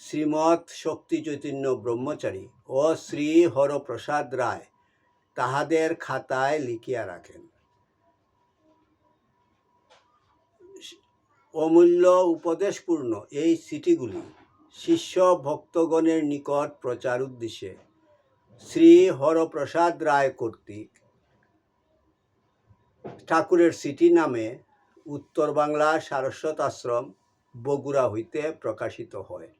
শ্রীমৎ শক্তি চৈতন্য ব্রহ্মচারী ও শ্রী হরপ্রসাদ রায় তাহাদের খাতায় লিখিয়া রাখেন। অমূল্য উপদেশপূর্ণ এই চিঠিগুলি শিষ্য ভক্তগণের নিকট প্রচার উদ্দেশ্যে শ্রী হরপ্রসাদ রায় কর্তৃক ঠাকুরের সিটি নামে উত্তর বাংলা সারস্বত আশ্রম বগুড়া হইতে প্রকাশিত হয়।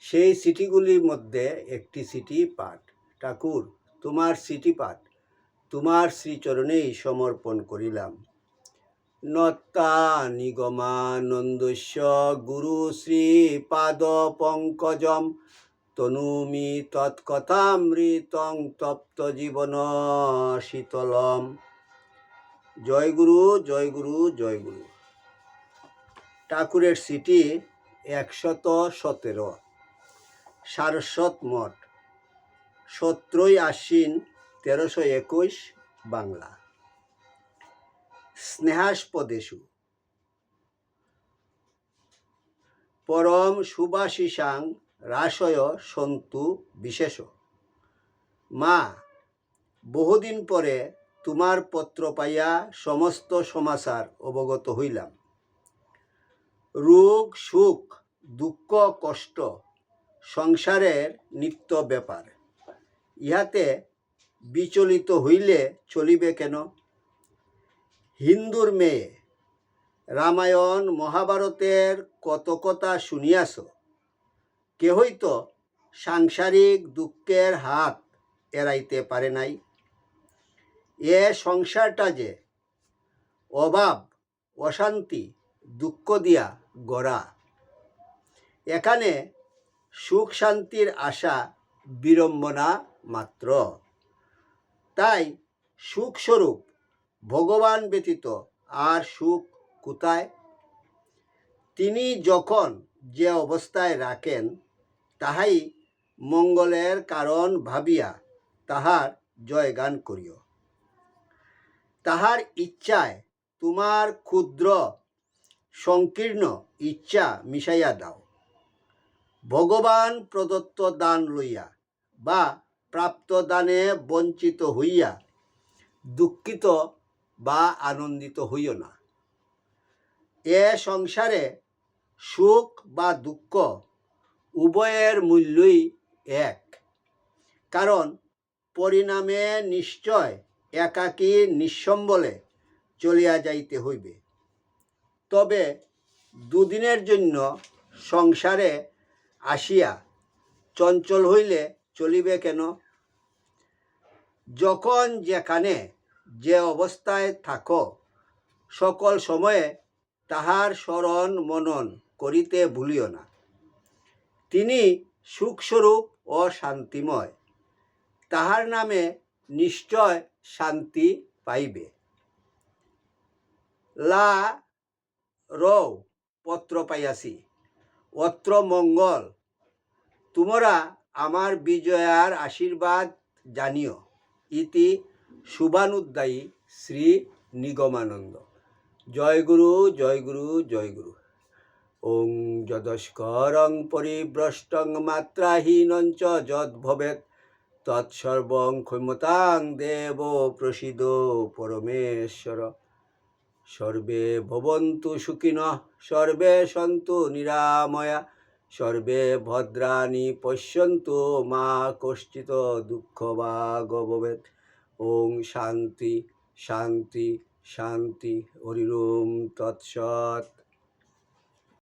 সেই সিটিগুলির মধ্যে একটি সিটি পাঠ। ঠাকুর, তোমার সিটি পাঠ। তোমার শ্রীচরণেই সমর্পণ করিলাম। নত্তা নিগমানন্দস্য গুরু শ্রী পাদ পঙ্কজম। তনুমি তৎকথামৃতং তপ্ত জীবন শীতলম। জয় গুরু জয় গুরু জয় গুরু। ঠাকুরের সিটি একশত সতেরো। সারস্বত মঠ। সতেরোই আশ্বিন তেরোশো একুশ বাংলা। স্নেহাস্পদেশু। পরম সুবাশিসাং রাসয় সন্তু বিশেষ। মা, বহুদিন পরে তোমার পত্র পাইয়া সমস্ত সমাচার অবগত হইলাম। রোগ, সুখ, দুঃখ, কষ্ট সংসারের নিত্য ব্যাপার। ইহাতে বিচলিত হইলে চলিবে কেন? হিন্দুর মেয়ে, রামায়ণ মহাভারতের কত কথা শুনিয়াছ? কেহই তো সাংসারিক দুঃখের হাত এড়াইতে পারে নাই। এ সংসারটা যে অভাব, অশান্তি, দুঃখ দিয়া গড়া। এখানে সুখ শান্তির আশা বিড়ম্বনা মাত্র। তাই সুখস্বরূপ ভগবান ব্যতীত আর সুখ কোথায়? তিনি যখন যে অবস্থায় রাখেন, তাহাই মঙ্গলের কারণ ভাবিয়া তাহার জয়গান করিও। তাহার ইচ্ছায় তোমার ক্ষুদ্র, সংকীর্ণ ইচ্ছা মিশাইয়া দাও। ভগবান প্রদত্ত দান লইয়া বা প্রাপ্ত দানে বঞ্চিত হইয়া দুঃখিত বা আনন্দিত হইও না। এ সংসারে সুখ বা দুঃখ উভয়ের মূল্যই এক। কারণ পরিণামে নিশ্চয় একাকী নিঃসম্বলে চলিয়া যাইতে হইবে। তবে দুদিনের জন্য সংসারে আসিয়া চঞ্চল হইলে চলিবে কেন? যখন যেখানে যে অবস্থায় থাকো, সকল সময়ে তাহার স্মরণ মনন করিতে ভুলিও না। তিনি সুখস্বরূপ ও শান্তিময়, তাহার নামে নিশ্চয় শান্তি পাইবে। লা রৌ পত্র পাইয়াছি। অত্র মঙ্গল। তোমরা আমার বিজয়ার আশীর্বাদ জানিও। ইতি শুভানুদ্দায়ী শ্রী নিগমানন্দ। জয় গুরু জয় গুরু জয় গুরু। ওং যদস্করং পরিভ্রষ্টং মাত্রাহীনঞ্চ যদ ভবেত তৎসর্বং ক্ষমতাং দেব প্রসিদ পরমেশ্বর। সর্বে ভবন্তু সুখিনঃ, সর্বে সন্তু নিরাময়া, সর্বে ভদ্রাণি পশ্যন্তু মা কষ্টিত দুঃখ বা গভবেদ ওং শান্তি শান্তি শান্তি, হরিরোম তৎসৎ।